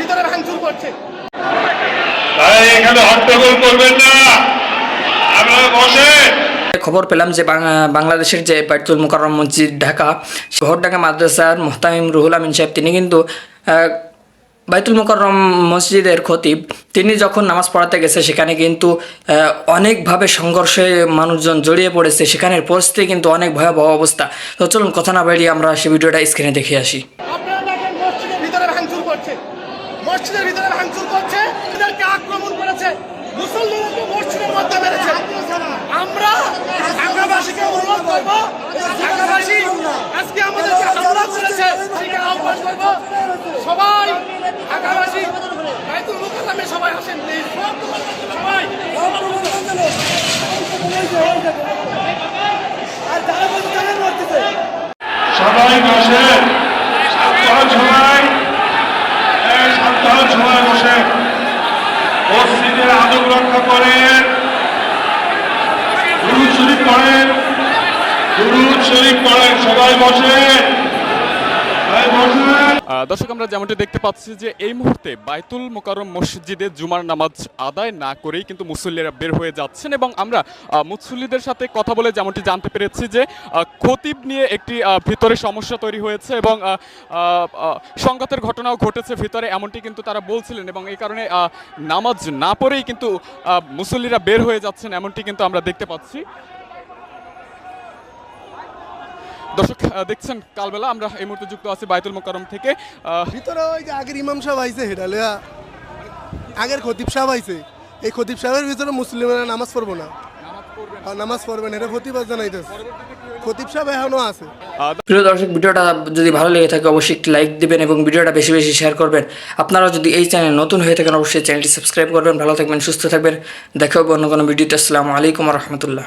ভিতরে ভাঙচুর করছে। তাই এখানে হট্টগোল করবেন না। আপনারা বসেন। খবর পেলাম যে বাংলাদেশের যে বাইতুল মোকাররম মসজিদ ঢাকা শহরঢাকা মাদ্রাসার মোহতামিম রুহুল আমিন সাহেব তিনি কিন্তু আহ, বাইতুল মোকাররম মসজিদের খতিব। তিনি যখন নামাজ পড়াতে গেছে সেখানে কিন্তু অনেকভাবে সংঘর্ষে মানুষজন জড়িয়ে পড়েছে। সেখানের পরিস্থিতি কিন্তু অনেক ভয়াবহ অবস্থা। তো চলুন কথা না বাড়িয়ে আমরা সেই ভিডিওটা স্ক্রিনে দেখে আসি আপনারা দেখেন মসজিদের ভিতরে ভাঙচুর করছে মসজিদের ভিতরে ভাঙচুর করছে, এদেরকে আক্রমণ করেছে মুসল্লিদেরকে মসজিদের মধ্যে মেরেছে। আমরা ঢাকাবাসীকে অনুরোধ করব, ঢাকাবাসী, আজকে আমাদেরকে হামলা করেছে আহ্বান করব। সবাই, ঢাকাবাসী, বাইতুল মুকাররমে সবাই আসেন সবাই সবাই সাবধান সবাই এই সাবধান সবাই বসেন মসজিদের আদব রক্ষা করেন দুরুদ শরীফ পড়েন দুরুদ দর্শক, আমরা যেমনটি দেখতে পাচ্ছি যে এই মুহূর্তে বাইতুল মোকাররম মসজিদে জুমার নামাজ আদায় না করেই কিন্তু মুসল্লিরা বের হয়ে যাচ্ছেন এবং আমরা মুসল্লিদের সাথে কথা বলে যেমনটি জানতে পেরেছি যে খতিব নিয়ে একটি ভিতরে সমস্যা তৈরি হয়েছে এবং সংঘাতের ঘটনাও ঘটেছে ভিতরে, এমনটি কিন্তু তারা বলছিলেন এবং এই কারণে নামাজ না পড়েই কিন্তু মুসল্লিরা বের হয়ে যাচ্ছেন, এমনটি কিন্তু আমরা দেখতে পাচ্ছি। দর্শক দেখছেন কালবেলা আমরা এই মুহূর্তে যুক্ত আছি বাইতুল মোকাররম থেকে। ভিতরে ওই যে আগের ইমাম সাহেব আইছে হেটা লইয়া আগের খতিব সাহেব আইছে। এই খতিব সাহেবের ভিতরে মুসলিমেরা নামাজ পড়ব না। নামাজ পড়বেন। এটা খতিব জানাইতেছে। খতিব সাহেব এখনও আছে। প্রিয় দর্শক ভিডিওটা যদি ভালো লেগে থাকে অবশ্যই একটি লাইক দিবেন এবং ভিডিওটা বেশি বেশি শেয়ার করবেন। আপনারা যদি এই চ্যানেল নতুন হয়ে থাকেন অবশ্যই চ্যানেলটি সাবস্ক্রাইব করবেন। ভালো থাকবেন সুস্থ থাকবেন। দেখা হবে অন্য কোনো ভিডিওতে। আসসালামু আলাইকুম রহমতুল্লাহ।